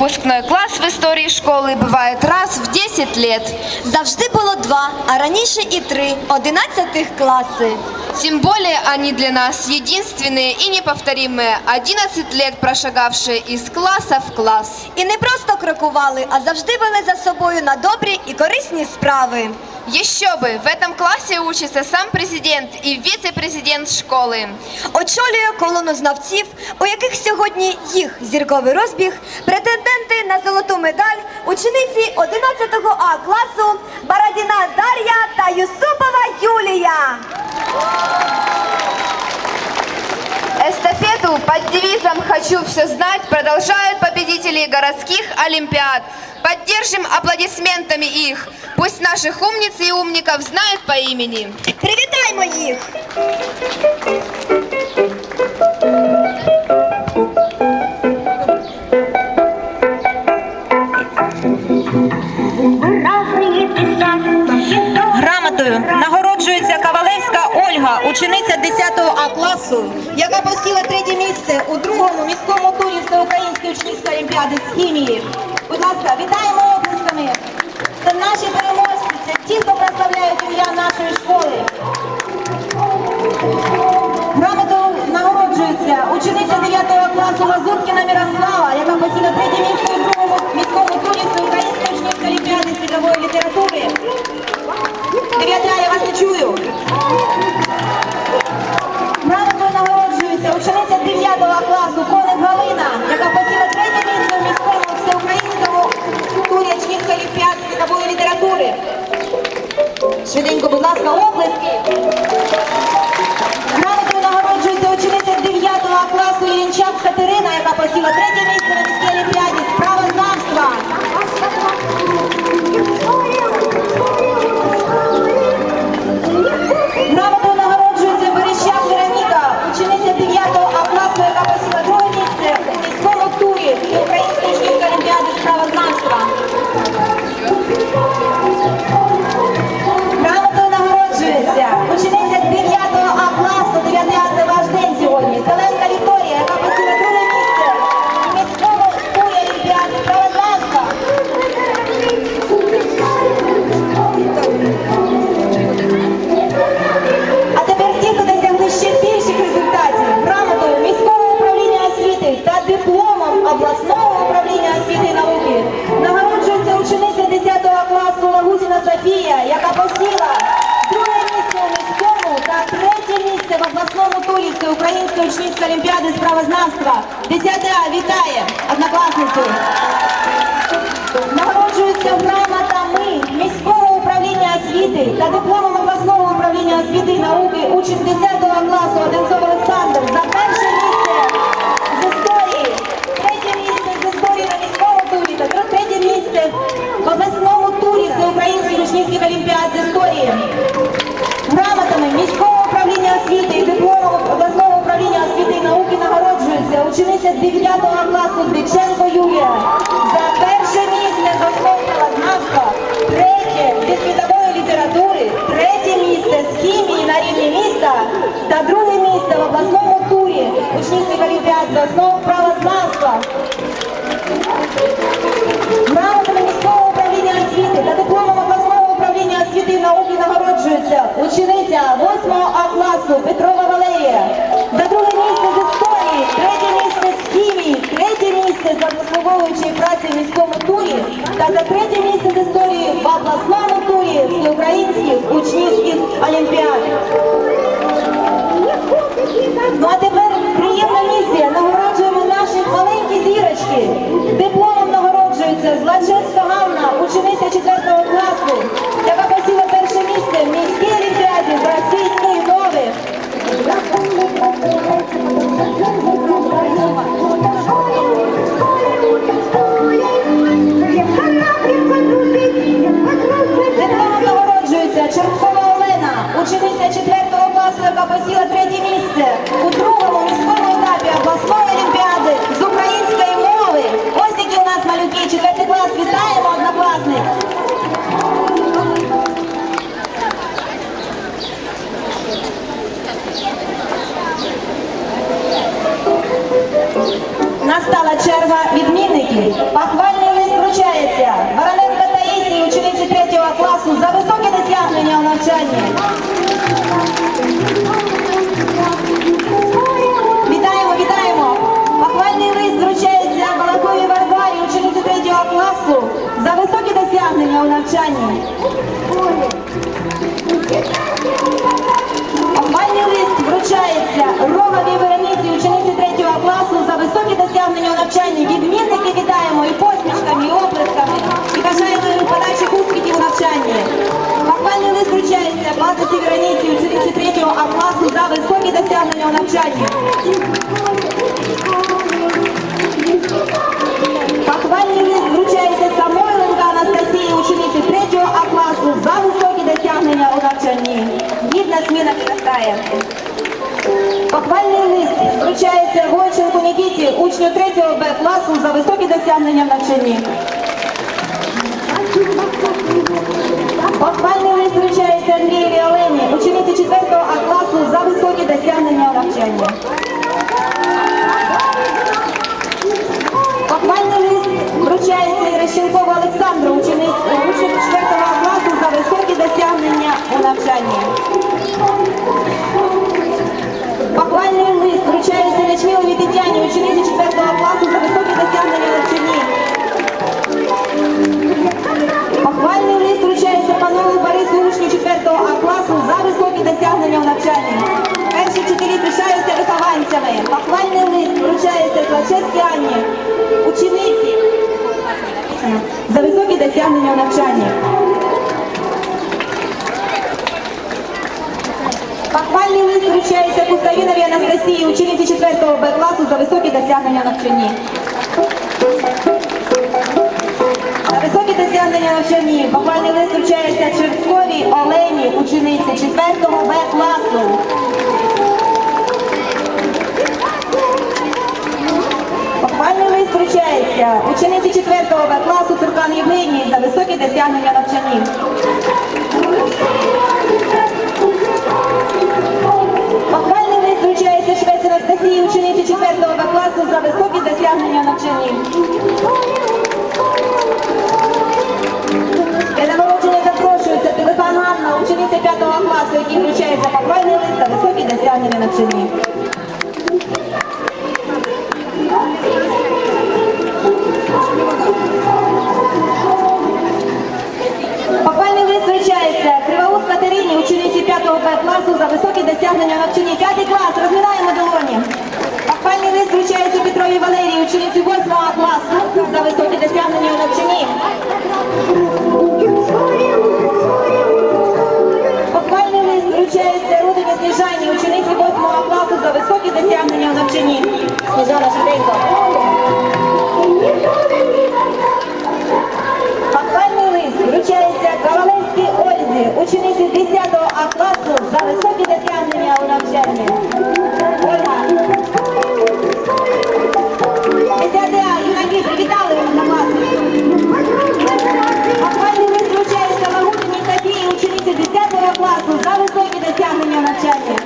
выпускной класс в истории школы бывает раз в 10 лет. Завжди було два, а раніше і три, одинадцятих класи. Тем более они для нас единственные и неповторимые, 11 лет прошагавшие из класса в класс. І не просто крокували, а завжди вели за собою на добрі і корисні справи. Еще бы, в этом классе учится сам президент и вице-президент школы. Очолює колону знавців, у яких сьогодні їх зірковий розбіг, претенденти на золоту медаль, учениці 11 А класу Барадіна Дар'я та Юсупова Юлія. «Хочу все знать» продолжают победители городских олимпиад. Поддержим аплодисментами их. Пусть наших умниц и умников знают по имени. Привітаймо їх! Нагороджується Кавалевська Ольга, учениця 10 А класу, яка посіла третє місце у другому міському турі Всеукраїнської учнівської олімпіади з хімії. Будь ласка, вітаємо оплесками. Це наші переможці, це ті, хто прославляють ім'я нашої школи. Грамотою нагороджується учениця 9 класу Лазуткіна Мирослава, яка посіла третє місце у другому міському турі Всеукраїнської учнівської олімпіади світової літератури. Чую. Нагороджується учениця 9 класу Коник Галина, яка посіла третє місце міському всеукраїнському турі учнівської олімпіади світової літератури. Швиденько, будь ласка, оплески. 12 ученица Олимпиады справознавства. 10 вітає однокласницю. Нагороджується грамотою. Та Олексіївич. Похвальний лист вручається. Вороненко Таїсії, учениці 3 класу, за високі досягнення у навчанні. Вітаємо, вітаємо. Похвальний лист вручається Балаковій Варварі, учениці 3 класу, за високі досягнення у навчанні. Навчанні. Похвальний лист вручається Самойленка Анастасії, учениці 3 А класу, за високі досягнення у навчанні. Гідна зміна підростає. Похвальний лист вручається Войченку Нікіті, учню 3 Б класу, за високі досягнення в навчанні. Похвальний лист вручається Андрієві вихованцями. Похвальний лист вручається Клачевській Анні, учениці за високі досягнення у навчанні. Похвальний лист вручається Куставіновій Анастасії, учениці 4-го Б класу за високі досягнення навчанні. За високі досягнення навчанні похвальний лист вручається Чертковій Олені, учениці 4-го Б класу. Вручається учениці 4 Б класу Цуркан Євгенії за високі досягнення в навчанні. Похвальний лист вручається Швець Анастасії, учениці 4 Б класу за високі досягнення в навчанні. Навчанні. П'ятий клас, розминаємо долоні. Похвальний лист вручається Петрові Валерії, учениці 8 класу за високі досягнення в навчанні. Похвальний лист вручається Рудині Сніжані, учениці 8 класу за високі досягнення в навчанні. Сніжана швиденько. Похвальний лист вручається Ковалевській Ользі, учениці 10 А класу Gracias.